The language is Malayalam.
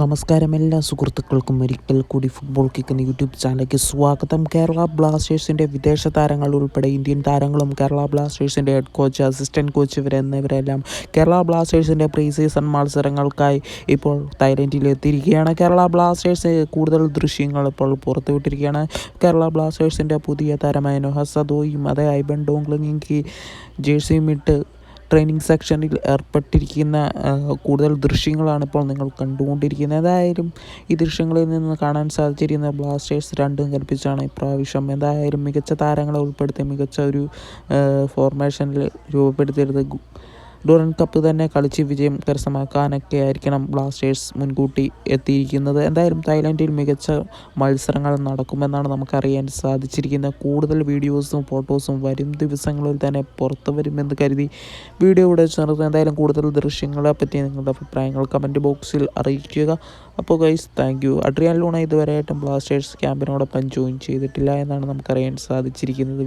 നമസ്കാരം എല്ലാ സുഹൃത്തുക്കൾക്കും ഒരിക്കൽ കൂടി ഫുട്ബോൾ കിക്കുന്ന യൂട്യൂബ് ചാനലിലേക്ക് സ്വാഗതം. കേരള ബ്ലാസ്റ്റേഴ്സിന്റെ വിദേശ താരങ്ങൾ ഉൾപ്പെടെ ഇന്ത്യൻ താരങ്ങളും കേരള ബ്ലാസ്റ്റേഴ്സിന്റെ ഹെഡ് കോച്ച് അസിസ്റ്റന്റ് കോച്ച് ഇവർ എന്നിവരെല്ലാം കേരള ബ്ലാസ്റ്റേഴ്സിന്റെ പ്രീ സീസൺ മത്സരങ്ങൾക്കായി ഇപ്പോൾ തായ്ലൻഡിൽ എത്തിയിരിക്കുകയാണ്. കേരള ബ്ലാസ്റ്റേഴ്സ് കൂടുതൽ ദൃശ്യങ്ങൾ ഇപ്പോൾ പുറത്തുവിട്ടിരിക്കുകയാണ്. കേരള ബ്ലാസ്റ്റേഴ്സിന്റെ പുതിയ താരമായ നൊഹസദോയും അതേ ഐബൻ ഡോങ്ലിംഗി ജേഴ്സിയും ഇട്ട് ട്രെയിനിങ് സെക്ഷനിൽ ഏർപ്പെട്ടിരിക്കുന്ന കൂടുതൽ ദൃശ്യങ്ങളാണ് ഇപ്പോൾ നിങ്ങൾ കണ്ടുകൊണ്ടിരിക്കുന്നത്. ഏതായാലും ഈ ദൃശ്യങ്ങളിൽ നിന്ന് കാണാൻ സാധിച്ചിരിക്കുന്ന ബ്ലാസ്റ്റേഴ്സ് രണ്ടും കൽപ്പിച്ചാണ് ഇപ്രാവശ്യം. എന്തായാലും മികച്ച താരങ്ങളെ ഉൾപ്പെടുത്തി മികച്ച ഒരു ഫോർമേഷനിൽ രൂപപ്പെടുത്തിയത് ഡൂറൻ കപ്പ് തന്നെ കളിച്ച് വിജയം കരസ്ഥമാക്കാനൊക്കെ ആയിരിക്കണം ബ്ലാസ്റ്റേഴ്സ് മുൻകൂട്ടി എത്തിയിരിക്കുന്നത്. എന്തായാലും തായ്ലൻഡിൽ മികച്ച മത്സരങ്ങൾ നടക്കുമെന്നാണ് നമുക്കറിയാൻ സാധിച്ചിരിക്കുന്നത്. കൂടുതൽ വീഡിയോസും ഫോട്ടോസും വരും ദിവസങ്ങളിൽ തന്നെ പുറത്തു വരുമെന്ന് കരുതി വീഡിയോ ഇവിടെ ചേർത്ത് എന്തായാലും കൂടുതൽ ദൃശ്യങ്ങളെ പറ്റി നിങ്ങളുടെ അഭിപ്രായങ്ങൾ കമന്റ് ബോക്സിൽ അറിയിക്കുക. അപ്പോൾ guys thank you Adrian Luna ഇതുവരെയായിട്ടും ബ്ലാസ്റ്റേഴ്സ് ക്യാമ്പിനോടൊപ്പം ജോയിൻ ചെയ്തിട്ടില്ല എന്നാണ് നമുക്കറിയാൻ സാധിച്ചിരിക്കുന്നത്.